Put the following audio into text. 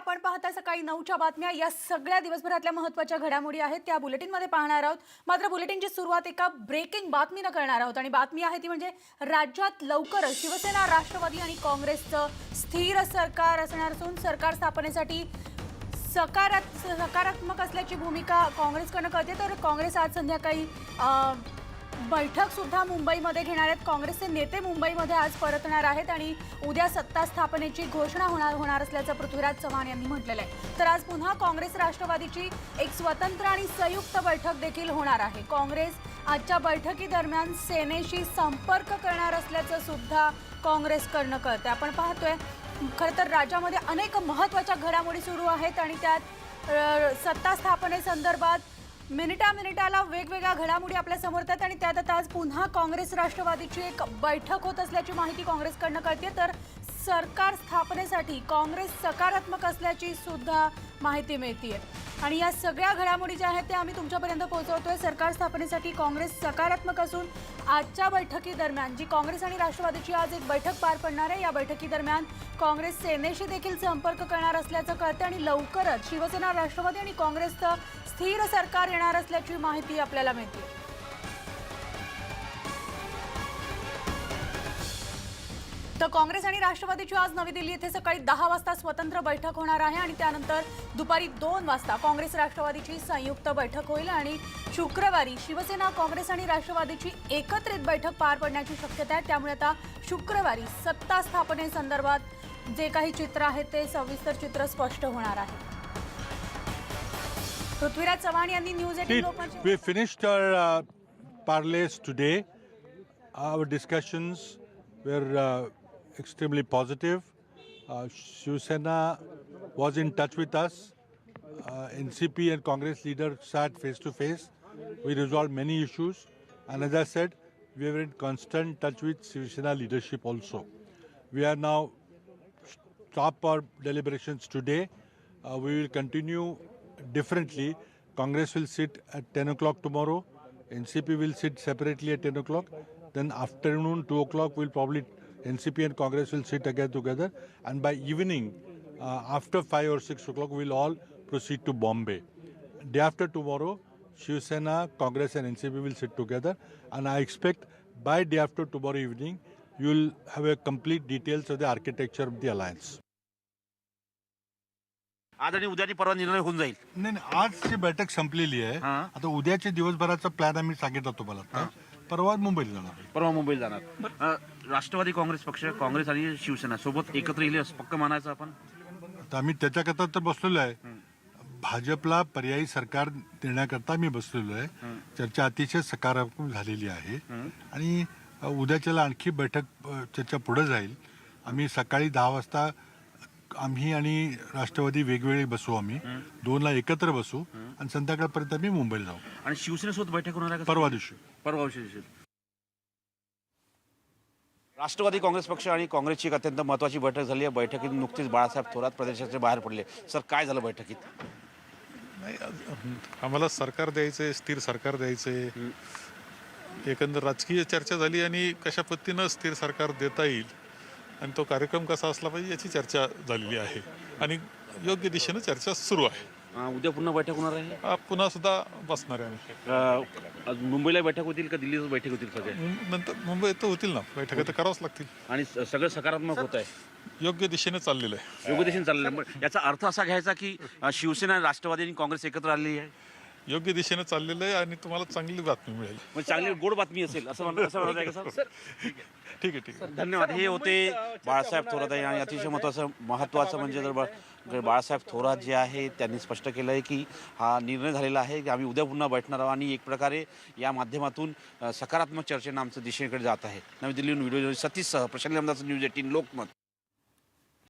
आपण पाहता सकाळी नऊच्या बातम्या. या सगळ्या दिवसभरातल्या महत्त्वाच्या घडामोडी आहेत. त्या बुलेटिनमध्ये पाहणार आहोत. मात्र बुलेटिनची सुरुवात एका ब्रेकिंग बातमीनं करणार आहोत. आणि बातमी आहे ती म्हणजे राज्यात लवकरच शिवसेना राष्ट्रवादी आणि काँग्रेसचं स्थिर सरकार असणार असून सरकार स्थापनेसाठी सकारात सकारात्मक असल्याची भूमिका काँग्रेसकडनं करते. तर काँग्रेस आज संध्याकाळी बैठक सुद्धा मुंबईमध्ये घेणार आहेत. काँग्रेसचे नेते मुंबईमध्ये आज परतणार आहेत आणि उद्या सत्ता स्थापनेची घोषणा होणार होणार असल्याचं पृथ्वीराज चव्हाण यांनी म्हटलेलं आहे. तर आज पुन्हा काँग्रेस राष्ट्रवादीची एक स्वतंत्र आणि संयुक्त बैठक देखील होणार आहे. काँग्रेस आजच्या बैठकीदरम्यान सेनेशी संपर्क करणार असल्याचं सुद्धा काँग्रेसकडनं कळतं आपण पाहतोय खरं तर राज्यामध्ये अनेक महत्त्वाच्या घडामोडी सुरू आहेत आणि त्यात सत्ता स्थापनेसंदर्भात मिनिटा मिनिटाला वेगवेगळ्या घडामोडी आपल्यासमोर येतात आणि त्यात आता आज पुन्हा काँग्रेस राष्ट्रवादीची एक बैठक होत असल्याची माहिती काँग्रेसकडनं कळते तर सरकार स्थापनेसाठी काँग्रेस सकारात्मक असल्याची सुद्धा माहिती मिळते आणि या सगळ्या घडामोडी ज्या आहेत त्या आम्ही तुमच्यापर्यंत पोहोचवतोय. सरकार स्थापनेसाठी काँग्रेस सकारात्मक असून आजच्या बैठकीदरम्यान जी काँग्रेस आणि राष्ट्रवादीची आज एक बैठक पार पडणार आहे या बैठकीदरम्यान काँग्रेस सेनेशी देखील संपर्क करणार असल्याचं कळतं आणि लवकरच शिवसेना राष्ट्रवादी आणि काँग्रेसचं स्थिर सरकार येणार असल्याची माहिती आपल्याला मिळते. तर काँग्रेस आणि राष्ट्रवादीची आज नवी दिल्ली येथे सकाळी दहा वाजता स्वतंत्र बैठक होणार आहे आणि त्यानंतर दुपारी दोन वाजता काँग्रेस राष्ट्रवादीची संयुक्त बैठक होईल आणि शुक्रवारी शिवसेना काँग्रेस आणि राष्ट्रवादीची एकत्रित बैठक पार पडण्याची शक्यता आहे त्यामुळे आता शुक्रवारी सत्ता स्थापनेसंदर्भात जे काही चित्र आहे ते सविस्तर चित्र स्पष्ट होणार आहे पृथ्वीराज चव्हाण यांनी न्यूज एटीन लोकांची today. Our discussions were uh, extremely positive. Uh, was in touch with us. Uh, NCP and Congress leaders sat face to face. We resolved many issues. And as I said, we were in constant touch with Shiv Sena leadership also. We are now stop our deliberations today. Uh, we will continue differently. Congress will sit at 10 o'clock tomorrow. NCP will sit separately at 10 o'clock. Then afternoon, 2 o'clock, we'll probably NCP and Congress will sit again together. And by evening, uh, after 5 or 6 o'clock, we'll all proceed to Bombay. Day after tomorrow, Shiv Sena, Congress, and NCP will sit together. And I expect by day after tomorrow evening, you'll have a complete details of the architecture of the alliance. आज आणि उद्याची परवा निर्णय होऊन जाईल नाही नाही, आजची बैठक संपलेली आहे हा. आता उद्याच्या दिवसभराचा प्लॅन आम्ही सांगितला तुम्हाला आता. परवा मुंबईला जाणार. परवा मुंबईला जाणार अ, राष्ट्रवादी काँग्रेस पक्ष काँग्रेस आणि शिवसेना सोबत एकत्र येईल असं पक्क मानायचं आपण? तर आम्ही त्याच्याकरता तर बसलेलो आहे. भाजपला पर्यायी सरकार देण्याकरता आम्ही बसलेलो आहे. चर्चा अतिशय सकारात्मक झालेली आहे. आणि उद्याच्याला आणखी बैठक चर्चा पुढे जाईल. आम्ही सकाळी दहा वाजता आम्ही आणि राष्ट्रवादी वेगवेगळे बसू आम्ही. दोनला एकत्र बसू. आणि संध्याकाळपर्यंत आम्ही मुंबईला जाऊ. आणि शिवसेनेसोबत बैठक होणार आहे? परवा दिवशी. परवा दिवशी. राष्ट्रवादी काँग्रेस पक्ष आणि काँग्रेसची एक अत्यंत महत्वाची बैठक झाली. आहे बैठकीत नुकतीच बाळासाहेब थोरात प्रदेशाचे बाहेर पडले. सर काय झालं बैठकीत? नाही आम्हाला सरकार द्यायचंय स्थिर सरकार द्यायचंय. एकंदर राजकीय चर्चा झाली आणि कशा पद्धतीनं स्थिर सरकार देता येईल आणि तो कार्यक्रम कसा असला पाहिजे याची चर्चा झालेली आहे. आणि योग्य दिशेनं चर्चा सुरू आहे. अ, उद्या पुन्हा बैठक होणार आहे? पुन्हा सुद्धा बसणार आहे आम्ही. अ, आज मुंबईला बैठक होतील का दिल्लीच बैठक होतील सगळे मुं- नंतर मुंबईत तर होतील ना. बैठका तर करावंच लागतील. आणि स- सगळं सकारात्मक होत आहे? योग्य दिशेने चाललेलं आहे. योग्य दिशेने चाललेलं आहे. पण याचा अर्थ असा घ्यायचा की अ, शिवसेना राष्ट्रवादी आणि काँग्रेस एकत्र आलेली आहे? योग्य दिशेने चाललेलं आहे आणि तुम्हाला चांगली बातमी मिळेल. म्हणजे चांगली गोड बातमी असेल असं म्हणणं असं म्हणत आहे का सर? ठीक आहे ठीक आहे. धन्यवाद. हे होते बाळासाहेब थोरात आहे आणि अतिशय महत्त्वाचं महत्त्वाचं म्हणजे जर बा- जर बाळासाहेब थोरात जे आहे त्यांनी स्पष्ट केलं आहे की हा निर्णय झालेला आहे. की आम्ही उद्या पुन्हा बैठणार आहोत आणि एक प्रकारे या माध्यमातून सकारात्मक चर्चेनं आमचं दिशेकडे जात आहे. नवी दिल्लीहून व्हिडिओ सतीशसह प्रशांत आमदारचं न्यूज एटीन लोकमत.